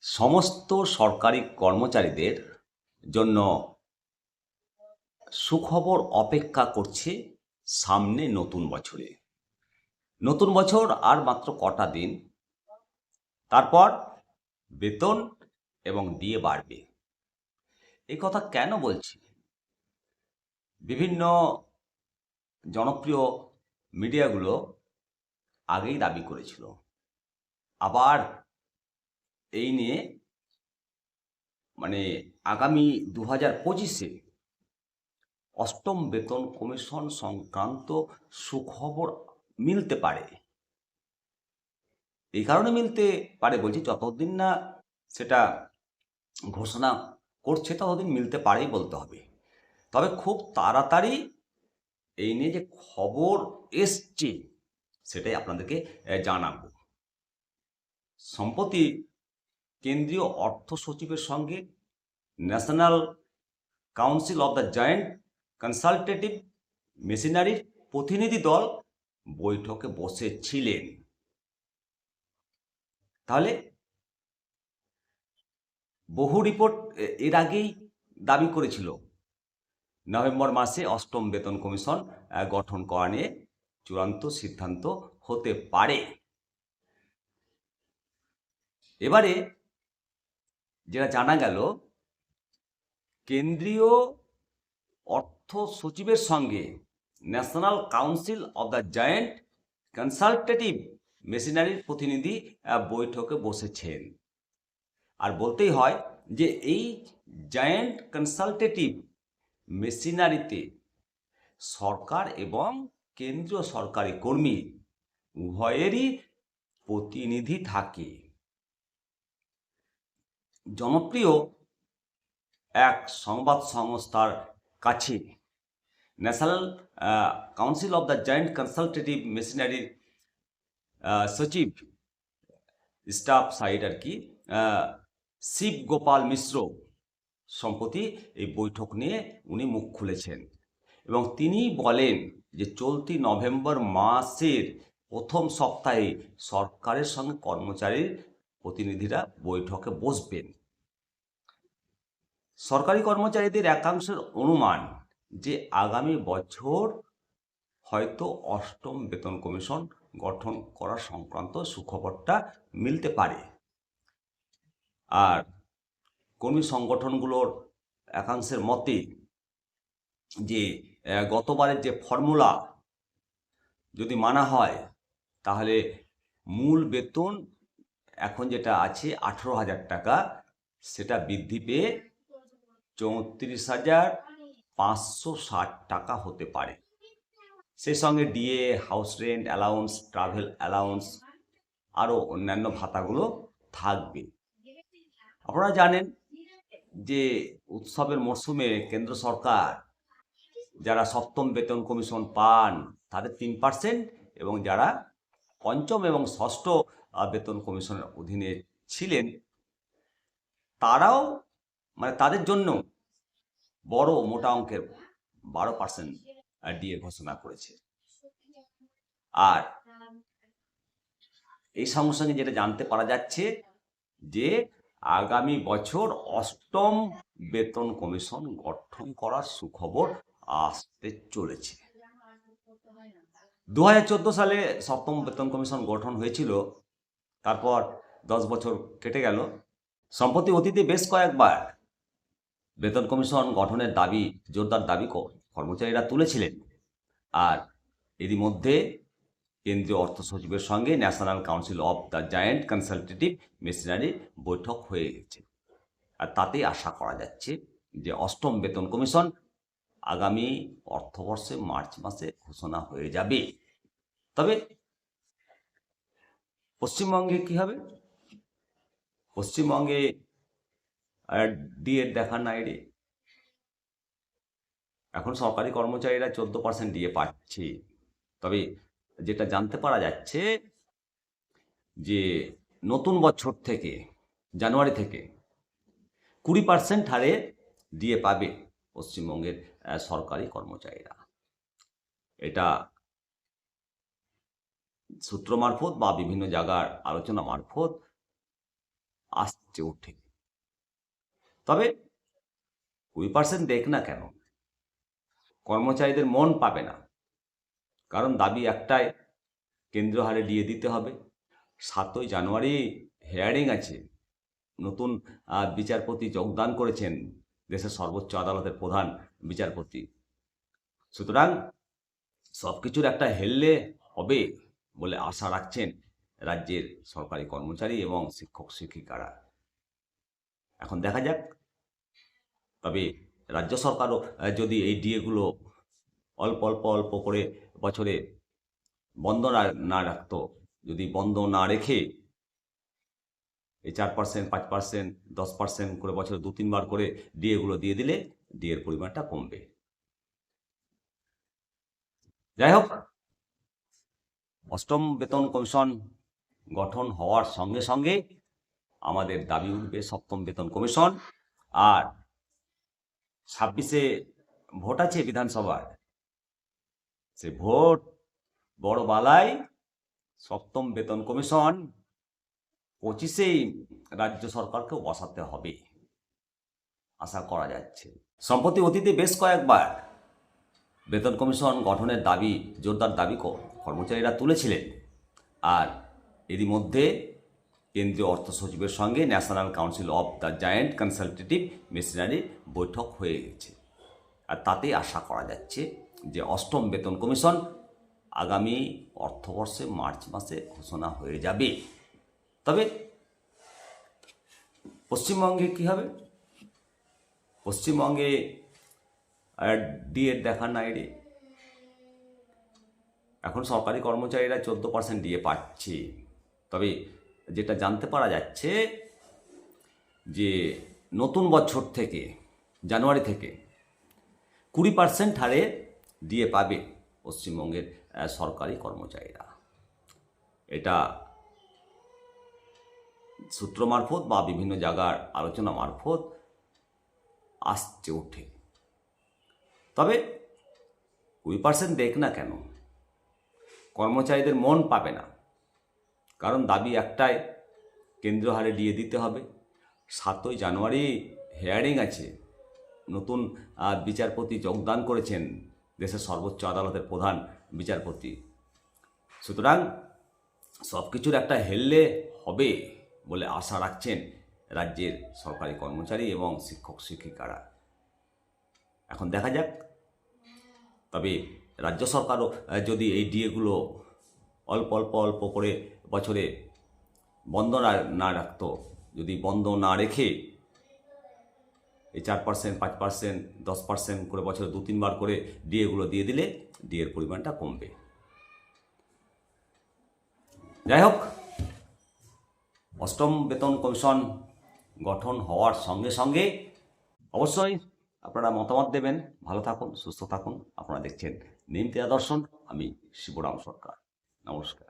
সমস্ত সরকারি কর্মচারীদের জন্য সুখবর অপেক্ষা করছে সামনে নতুন বছরে। নতুন বছর আর মাত্র কটা দিন, তারপর বেতন এবং দিয়ে বাড়বে। এই কথা কেন বলছি? বিভিন্ন জনপ্রিয় মিডিয়াগুলো আগেই দাবি করেছিল। আবার এই নিয়ে মানে আগামী দু হাজার পঁচিশে অষ্টম বেতন কমিশন সংক্রান্ত সুখবর মিলতে পারে। এই কারণে মিলতে পারে বলছি, যতদিন না সেটা ঘোষণা করছে ততদিন মিলতে পারেই বলতে হবে। তবে খুব তাড়াতাড়ি এই নিয়ে যে খবর এসছে, সেটাই আপনাদেরকে জানাব। সম্প্রতি কেন্দ্রীয় অর্থ সচিবের সঙ্গে national council of the joint consultative মেশিনারির প্রতিনিধি দল বৈঠকে বসেছিলেন। তাহলে বহু রিপোর্ট এর আগেই দাবি করেছিল। নভেম্বর মাসে অষ্টম বেতন কমিশন গঠন করা নিয়ে চূড়ান্ত সিদ্ধান্ত হতে পারে। এবারে যেটা জানা গেল, কেন্দ্রীয় অর্থ সচিবের সঙ্গে national council of the joint consultative মেশিনারির প্রতিনিধি বৈঠকে বসেছেন। আর বলতেই হয় যে এই জয়েন্ট কনসালটেটিভ মেশিনারিতে সরকার এবং কেন্দ্রীয় সরকারি কর্মী উভয়েরই প্রতিনিধি থাকে। জনপ্রিয় এক সংবাদ সংস্থার কাছে national council of the joint consultative মেশিনারির সচিব স্টাফ সাইড আর কি শিব গোপাল মিশ্র সম্প্রতি এই বৈঠক নিয়ে উনি মুখ খুলেছেন। এবং তিনি বলেন যে চলতি নভেম্বর মাসের প্রথম সপ্তাহে সরকারের সঙ্গে কর্মচারীর প্রতিনিধিরা বৈঠকে বসবেন। সরকারি কর্মচারীদের একাংশের অনুমান যে আগামী বছর হয়তো অষ্টম বেতন কমিশন গঠন করা সংক্রান্ত সুখবরটা মিলতে পারে। আর কর্মী সংগঠনগুলোর একাংশের মতে যে গতবারের যে ফর্মুলা যদি মানা হয়, তাহলে মূল বেতন এখন যেটা আছে আঠেরো হাজার টাকা, সেটা বৃদ্ধি পেয়ে চৌত্রিশ হাজার পাঁচশো ষাট টাকা হতে পারে। সেই সঙ্গে DA, house rent allowance, travel allowance, আরও অন্যান্য ভাতাগুলো থাকবে। আপনারা জানেন যে উৎসবের মরশুমে কেন্দ্র সরকার যারা সপ্তম বেতন কমিশন পান, তাদের তিন পার্সেন্ট এবং যারা পঞ্চম এবং ষষ্ঠ বেতন কমিশনের অধীনে ছিলেন। তারাও মানে তাদের জন্য বড় মোটা অঙ্কের বারো পার্সেন্ট ডিএ ঘোষণা করেছে। আর এই সঙ্গে সঙ্গে যেটা জানতে পারা যাচ্ছে যে আগামী বছর অষ্টম বেতন কমিশন গঠন করার সুখবর আসতে চলেছে। দু হাজার চোদ্দ সালে সপ্তম বেতন কমিশন গঠন হয়েছিল, তারপর দশ বছর কেটে গেল। সম্প্রতি অতীতে বেশ কয়েকবার বেতন কমিশন গঠনের দাবি, জোরদার দাবি কর্মচারীরা তুলেছিলেন। আর এরই মধ্যে কেন্দ্রীয় অর্থ সচিবের সঙ্গে national council of the joint consultative machinery বৈঠক হয়ে গেছে। আর তাতেই আশা করা যাচ্ছে যে অষ্টম বেতন কমিশন আগামী অর্থবর্ষে মার্চ মাসে ঘোষণা হয়ে যাবে। তবে পশ্চিমবঙ্গে কি হবে? পশ্চিমবঙ্গে ডিএর দেখা নাই রে। এখন সরকারি কর্মচারীরা চোদ্দ পার্সেন্ট ডিএ পাচ্ছে। তবে যেটা জানতে পারা যাচ্ছে যে নতুন বছর থেকে, জানুয়ারি থেকে কুড়ি পার্সেন্ট হারে ডিএ পাবে পশ্চিমবঙ্গের সরকারি কর্মচারীরা। এটা সূত্র মারফত বা বিভিন্ন জায়গার আলোচনা মারফত আসছে উঠে। তবে কুড়ি পার্সেন্ট দেখ না কেন, কর্মচারীদের মন পাবে না। কারণ দাবি একটাই, কেন্দ্র হারে দিয়ে দিতে হবে। সাতই জানুয়ারি হেয়ারিং আছে। নতুন বিচারপতি যোগদান করেছেন দেশের সর্বোচ্চ আদালতের প্রধান বিচারপতি। সুতরাং সব কিছুর একটা হেললে হবে বলে আশা রাখছেন রাজ্যের সরকারি কর্মচারী এবং শিক্ষক শিক্ষিকারা। এখন দেখা যাক, তবে রাজ্য সরকারও যদি এই ডিএগুলো অল্প অল্প অল্প করে বছরে বন্ধ না রাখতো, যদি বন্ধ না রেখে এই চার পার্সেন্ট পাঁচ পার্সেন্ট দশ পার্সেন্ট করে বছরে দু তিনবার করে ডিএগুলো দিয়ে দিলে ডিএর পরিমাণটা কমবে। যাই হোক অষ্টম বেতন কমিশন গঠন হওয়ার সঙ্গে সঙ্গে আমাদের দাবি উঠবে সপ্তম বেতন কমিশন। আর ছাব্বিশে ভোট আছে বিধানসভার সে ভোট বড় বালায় সপ্তম বেতন কমিশন পঁচিশেই রাজ্য সরকারকেও বসাতে হবে, আশা করা যাচ্ছে। সম্প্রতি অতীতে বেশ কয়েকবার বেতন কমিশন গঠনের দাবি, জোরদার দাবি ক- কর্মচারীরা তুলেছিলেন। আর এরই মধ্যে কেন্দ্রীয় অর্থ সচিবের সঙ্গে national council of the joint consultative মেশিনারির বৈঠক হয়ে গেছে। আর তাতে আশা করা যাচ্ছে যে অষ্টম বেতন কমিশন আগামী অর্থবর্ষে মার্চ মাসে ঘোষণা হয়ে যাবে। তবে পশ্চিমবঙ্গে কী হবে? পশ্চিমবঙ্গে ডিএর দেখা নাই রে। এখন সরকারি কর্মচারীরা চোদ্দ পার্সেন্ট দিয়ে পাচ্ছে। তবে যেটা জানতে পারা যাচ্ছে যে নতুন বছর থেকে, জানুয়ারি থেকে কুড়ি পার্সেন্ট হারে দিয়ে পাবে পশ্চিমবঙ্গের সরকারি কর্মচারীরা। এটা সূত্র মারফত বা বিভিন্ন জায়গার আলোচনা মারফত আসছে ওঠে তবে কুড়ি পার্সেন্ট দেখ না কেন কর্মচারীদের মন পাবে না। কারণ দাবি একটাই, কেন্দ্র হারে দিয়ে দিতে হবে। সাতই জানুয়ারি হেয়ারিং আছে। নতুন বিচারপতি যোগদান করেছেন দেশের সর্বোচ্চ আদালতের প্রধান বিচারপতি। সুতরাং সব কিছুর একটা হেললে হবে বলে আশা রাখছেন রাজ্যের সরকারি কর্মচারী এবং শিক্ষক শিক্ষিকারা এখন দেখা যাক। তবে রাজ্য সরকারও যদি এই ডিএগুলো অল্প অল্প অল্প করে বছরে বন্ধ না না রাখতো, যদি বন্ধ না রেখে এই চার পার্সেন্ট পাঁচ পার্সেন্ট দশ পার্সেন্ট করে বছরে দু, তিনবার করে ডিএগুলো দিয়ে দিলে ডিএর পরিমাণটা কমবে। যাই হোক, অষ্টম বেতন কমিশন গঠন হওয়ার সঙ্গে সঙ্গে অবশ্যই আপনারা মতামত দেবেন। ভালো থাকুন, সুস্থ থাকুন। আপনারা দেখছেন নিমতিয়া দর্শন আমি শিবরাম সরকার। নমস্কার।